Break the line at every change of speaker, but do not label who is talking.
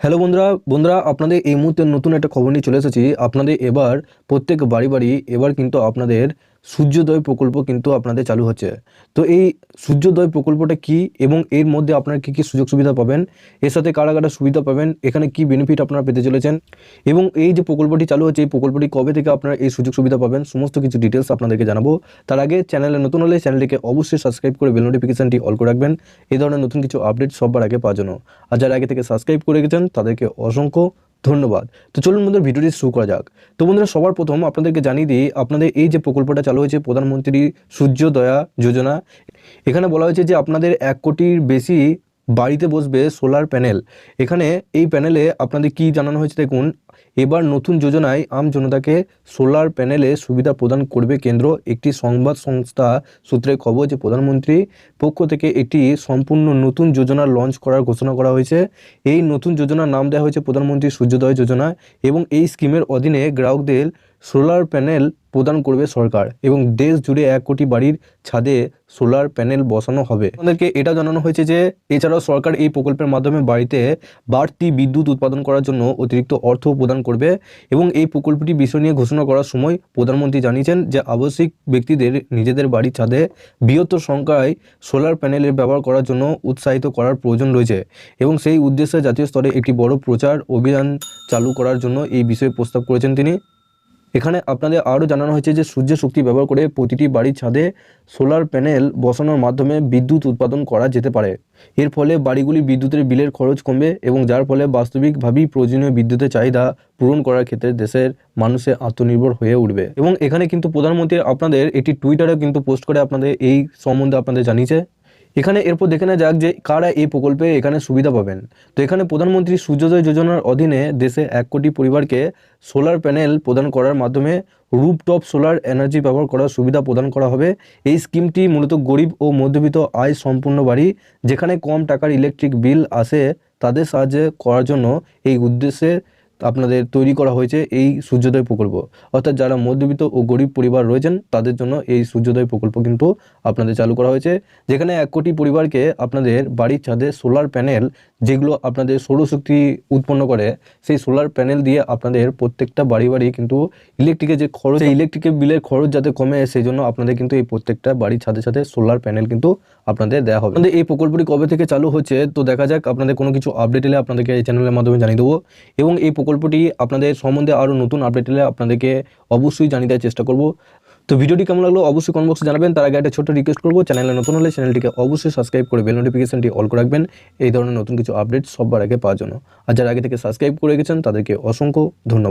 Hello বন্ধুরা বন্ধুরা, আপনাদের এই মুহূর্তে নতুন একটা খবর নিয়ে চলে এসেছি। আপনাদের এবার প্রত্যেক বাড়ি বাড়ি এবার কিন্তু আপনাদের সূর্যোদয় প্রকল্প কিন্তু আপনাদের চালু হচ্ছে। তো এই সূর্যোদয় প্রকল্পটা কি এবং এর মধ্যে আপনারা কী কী সুযোগ সুবিধা পাবেন? এর সাথে কারা কারা সুবিধা পাবেন? এখানে কি বেনিফিট আপনারা পেতে চলেছেন? এবং এই যে প্রকল্পটি চালু হচ্ছে, এই প্রকল্পটি কবে থেকে আপনারা এই সুযোগ সুবিধা পাবেন? সমস্ত কিছু ডিটেলস আপনাদেরকে জানাব। তার আগে চ্যানেলে নতুন হলে চ্যানেলটিকে অবশ্যই সাবস্ক্রাইব করে বেল নোটিফিকেশনটি অল করে রাখবেন। এই ধরনের নতুন কিছু আপডেট সবার আগে পাওয়ার জন্য। আর যারা আগে থেকে সাবস্ক্রাইব করে গেছেন তাদেরকে অসংখ্য ধন্যবাদ। তো চলুন বন্ধুরা, ভিডিওটি শুরু করা যাক। তো বন্ধুরা, সবার প্রথম আপনাদেরকে জানিয়ে দিই, আপনাদের এই যে প্রকল্পটা চালু হয়েছে, প্রধানমন্ত্রী সূর্যোদয়া যোজনা, এখানে বলা হয়েছে যে আপনাদের এক কোটির বেশি বাড়িতে বসবে সোলার প্যানেল। এখানে এই প্যানেলে আপনাদের কি জানানো হয়েছে দেখুন এবার নতুন যোজনায় আম জনতাকে সোলার প্যানেলে সুবিধা প্রদান করবে কেন্দ্র। একটি সংবাদ সংস্থা সূত্রে খবর যে প্রধানমন্ত্রী পক্ষ থেকে একটি সম্পূর্ণ নতুন যোজনা লঞ্চ করার ঘোষণা করা হয়েছে। এই নতুন যোজনার নাম দেওয়া হয়েছে প্রধানমন্ত্রী সূর্যোদয় যোজনা এবং এই স্কিমের অধীনে গ্রাহকদের সোলার প্যানেল প্রদান করবে সরকার এবং দেশ জুড়ে এক কোটি বাড়ির ছাদে সোলার প্যানেল বসানো হবে। আমাদেরকে এটা জানানো হয়েছে যে, এছাড়াও সরকার এই প্রকল্পের মাধ্যমে বাড়িতে বাড়তি বিদ্যুৎ উৎপাদন করার জন্য অতিরিক্ত অর্থ প্রদান করবে এবং এই প্রকল্পটি বিষয় নিয়ে ঘোষণা করার সময় প্রধানমন্ত্রী জানিয়েছেন যে আবশ্যিক ব্যক্তিদের নিজেদের বাড়ির ছাদে বৃহত্তর সংখ্যায় সোলার প্যানেলের ব্যবহার করার জন্য উৎসাহিত করার প্রয়োজন রয়েছে এবং সেই উদ্দেশ্যে জাতীয় স্তরে একটি বড় প্রচার অভিযান চালু করার জন্য এই বিষয়ে প্রস্তাব করেছেন তিনি। এখানে আপনাদের আরও জানানো হয়েছে যে সূর্য শক্তি ব্যবহার করে প্রতিটি বাড়ির ছাদে সোলার প্যানেল বসানোর মাধ্যমে বিদ্যুৎ উৎপাদন করা যেতে পারে। এর ফলে বাড়িগুলি বিদ্যুতের বিলের খরচ কমবে এবং যার ফলে বাস্তবিকভাবেই প্রয়োজনীয় বিদ্যুতের চাহিদা পূরণ করার ক্ষেত্রে দেশের মানুষের আত্মনির্ভর হয়ে উঠবে। এবং এখানে কিন্তু প্রধানমন্ত্রী আপনাদের একটি টুইটারে কিন্তু পোস্ট করে আপনাদের এই সম্বন্ধে আপনাদের জানিয়েছে। এখানে এরপর দেখে নেওয়া যাক যে কারা এই প্রকল্পে এখানে সুবিধা পাবেন। তো এখানে প্রধানমন্ত্রী সূর্যোদয় যোজনার অধীনে দেশে এক কোটি পরিবারকে সোলার প্যানেল প্রদান করার মাধ্যমে রুপটপ সোলার এনার্জি ব্যবহার করার সুবিধা প্রদান করা হবে। এই স্কিমটি মূলত গরিব ও মধ্যবিত্ত আয় সম্পূর্ণ বাড়ি, যেখানে কম টাকার ইলেকট্রিক বিল আসে তাদের সাহায্যে করার জন্য এই উদ্দেশ্যে আপনাদের তৈরি করা হয়েছে এই সূর্যোদয় প্রকল্প। অর্থাৎ যারা মধ্যবিত্ত ও গরিব পরিবার রয়েছেন, তাদের জন্য এই সূর্যোদয় প্রকল্প কিন্তু আপনাদের চালু করা হয়েছে। যেখানে এক কোটি পরিবারকে আপনাদের বাড়ির ছাদে সোলার প্যানেল, যেগুলো আপনাদের সৌরশক্তি উৎপন্ন করে, সেই সোলার প্যানেল দিয়ে আপনাদের প্রত্যেকটা বাড়ি বাড়ি কিন্তু ইলেকট্রিকের যে খরচ ইলেকট্রিকের বিলের খরচ যাতে কমে, সেই জন্য আপনাদের কিন্তু এই প্রত্যেকটা বাড়ির ছাদে ছাদে সোলার প্যানেল কিন্তু আপনাদের দেওয়া হবে। আপনাদের এই প্রকল্পটি কবে থেকে চালু হচ্ছে, তো দেখা যাক আপনাদের কোনো কিছু আপডেট এলে আপনাদেরকে এই চ্যানেলের মাধ্যমে জানিয়ে দেবো। এবং এই প্রকল্পটি আপনাদের সম্বন্ধে আরও নতুন আপডেট এলে আপনাদেরকে অবশ্যই জানিয়ে দেওয়ার চেষ্টা করব। তো ভিডিওটি কেমন লাগল অবশ্যই কমেন্ট বক্সে জানাবেন। তার আগে একটা ছোট রিকোয়েস্ট করব। চ্যানেলে নতুন হলে চ্যানেলটিকে অবশ্যই সাবস্ক্রাইব করে বেল নোটিফিকেশনটি অল করে রাখবেন। এই ধরনের নতুন কিছু আপডেট সববার আগে পাওয়ার জন্য। আর যারা আগে থেকে সাবস্ক্রাইব করে গেছেন তাদেরকে অসংখ্য ধন্যবাদ।